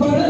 para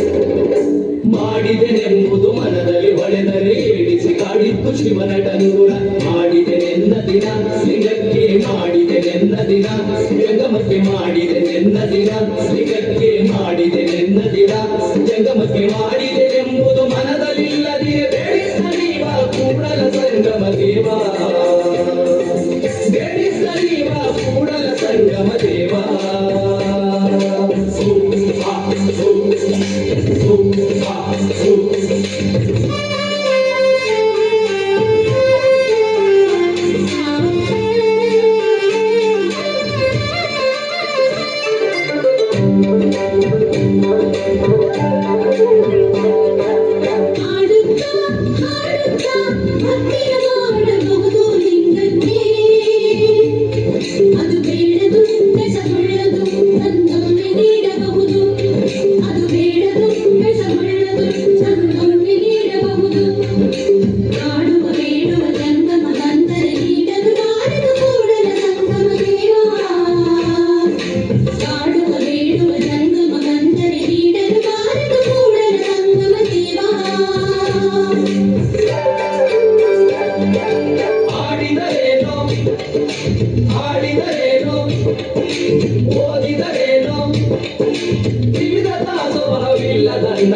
ದಿನ ಸಿಗಕ್ಕೆ ಮಾಡಿದೆ ನೆನ್ನ ದಿನ ಜಗಮಕ್ಕೆ ಮಾಡಿದೆ ನೆನ್ನ ದಿನ ಸಿಗಕ್ಕೆ ಮಾಡಿದೆ ನೆನ್ನ ದಿನ ಜಗಮಕ್ಕೆ ಮಾಡಿದೆ ಎಂಬುದು ಮನದಲ್ಲಿಲ್ಲದಿರಬೇಕು. ಓದಿದರೇನು ಜೀವಿತ ತಾಸು ಬರವಿಲ್ಲದನ್ನ